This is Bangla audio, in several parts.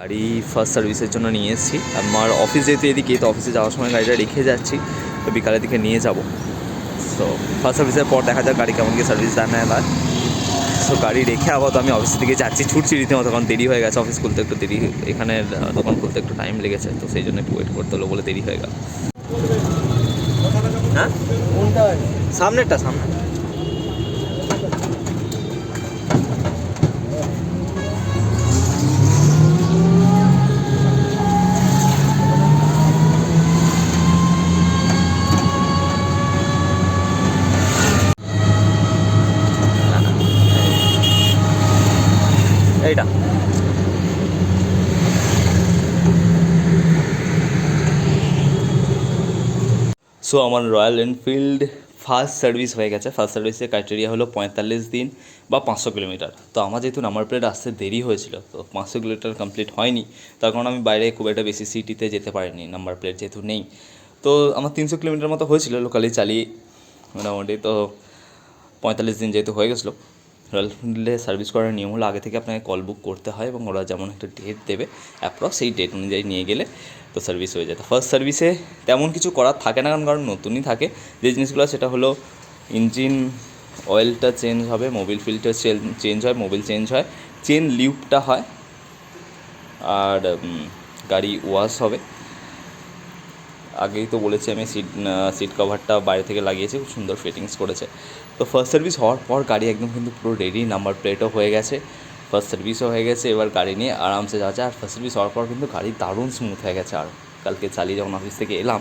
গাড়ি ফার্স্ট সার্ভিসের জন্য নিয়ে এসেছি। আমার অফিস যেহেতু এদিকে, তো অফিসে যাওয়ার সময় গাড়িটা রেখে যাচ্ছি। তো বিকালের দিকে নিয়ে যাব। তো ফার্স্ট সার্ভিসের পর দেখা যাক গাড়ি কেমন কি সার্ভিস দেয় না সো গাড়ি রেখে আবার আমি অফিসের দিকে যাচ্ছি। ছুটছি রীতিমতো কারণ দেরি হয়ে গেছে। অফিস খুলতে একটু দেরি, এখানে দোকান খুলতে একটু টাইম লেগেছে। তো সেই জন্য একটু ওয়েট করতে হলো বলে দেরি হয়ে গেল। হ্যাঁ? সামনেরটা সামনে এইটা। সো আমার রয়্যাল এনফিল্ড ফার্স্ট সার্ভিস হয়ে গেছে। ফার্স্ট সার্ভিসের ক্রাইটেরিয়া হলো পঁয়তাল্লিশ দিন বা পাঁচশো কিলোমিটার। তো আমার যেহেতু নাম্বার প্লেট আসতে দেরি হয়েছিল, তো পাঁচশো কিলোমিটার কমপ্লিট হয়নি। তার কারণ আমি বাইরে খুব একটা বেশি সিটিতে যেতে পারিনি নাম্বার প্লেট যেহেতু নেই। তো আমার তিনশো কিলোমিটার মতো হয়েছিল লোকালি চালিয়ে মোটামুটি। তো পঁয়তাল্লিশ দিন যেহেতু হয়ে গেছিল রয়্যাল এনফিল্ডে সার্ভিস করার নিয়ম হলো আগে থেকে আপনাকে কল বুক করতে হয় এবং ওরা যেমন একটা ডেট দেবে অ্যাপ্রক্স সেই ডেট অনুযায়ী নিয়ে গেলে তো সার্ভিস হয়ে যায়। তো ফার্স্ট সার্ভিসে তেমন কিছু করার থাকে না, কারণ কারণ নতুনই থাকে। যে জিনিসগুলো সেটা হলো ইঞ্জিন অয়েলটা চেঞ্জ হবে মোবিল ফিল্টার চেঞ্জ হয় মোবিল চেঞ্জ হয় চেন লিউপটা হয়, আর গাড়ি ওয়াশ হবে। আগেই তো বলেছি আমি সিট সিট কভারটা বাইরে থেকে লাগিয়েছি, খুব সুন্দর ফিটিংস করেছে। তো ফার্স্ট সার্ভিস হওয়ার পর গাড়ি একদম কিন্তু পুরো রেডি নাম্বার প্লেটও হয়ে গেছে। ফার্স্ট সার্ভিসও হয়ে গেছে, এবার গাড়ি নিয়ে আরামসে যায়। আর ফার্স্ট সার্ভিস হওয়ার পর কিন্তু গাড়ি দারুণ স্মুথ হয়ে গেছে। আর কালকে চালিয়ে যখন অফিস থেকে এলাম,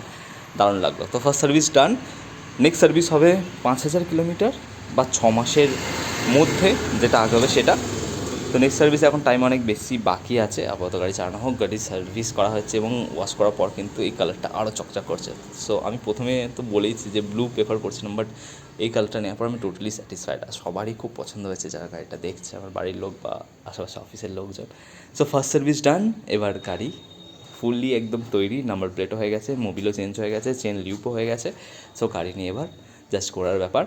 দারুণ লাগল। তো first service done next service হবে পাঁচ হাজার কিলোমিটার বা ছ মাসের মধ্যে যেটা আগে হবে সেটা। তো নেক্সট সার্ভিসে এখন টাইম অনেক বেশি বাকি আছে। আপাতত গাড়ি চালানো হোক, গাড়ি সার্ভিস করা হচ্ছে এবং ওয়াশ করার পর কিন্তু এই কালারটা আরও চকচক করছে। সো আমি প্রথমে তো বলেইছি যে ব্লু প্রেফার করছিলাম বাট এই কালারটা নেওয়ার পর আমি টোটালি স্যাটিসফাইড আর সবারই খুব পছন্দ হয়েছে যারা গাড়িটা দেখছে, আমার বাড়ির লোক বা আশেপাশে অফিসের লোকজন। সো ফার্স্ট সার্ভিস ডান এবার গাড়ি ফুললি একদম তৈরি নাম্বার প্লেটও হয়ে গেছে মোবিলও চেঞ্জ হয়ে গেছে চেন লিউপও হয়ে গেছে। সো গাড়ি নিয়ে এবার জাস্ট করার ব্যাপার।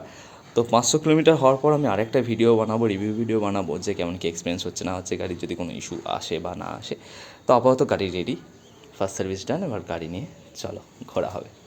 তো পাঁচশো কিলোমিটার হওয়ার পর আমি আরেকটা ভিডিও বানাবো রিভিউ ভিডিও বানাবো যে কেমন কী এক্সপিরিয়েন্স হচ্ছে না হচ্ছে, গাড়ির যদি কোনো ইস্যু আসে বা না আসে। তো আপাতত গাড়ি রেডি ফার্স্ট সার্ভিস ডান এবার গাড়ি নিয়ে চলো, ঘোরা হবে।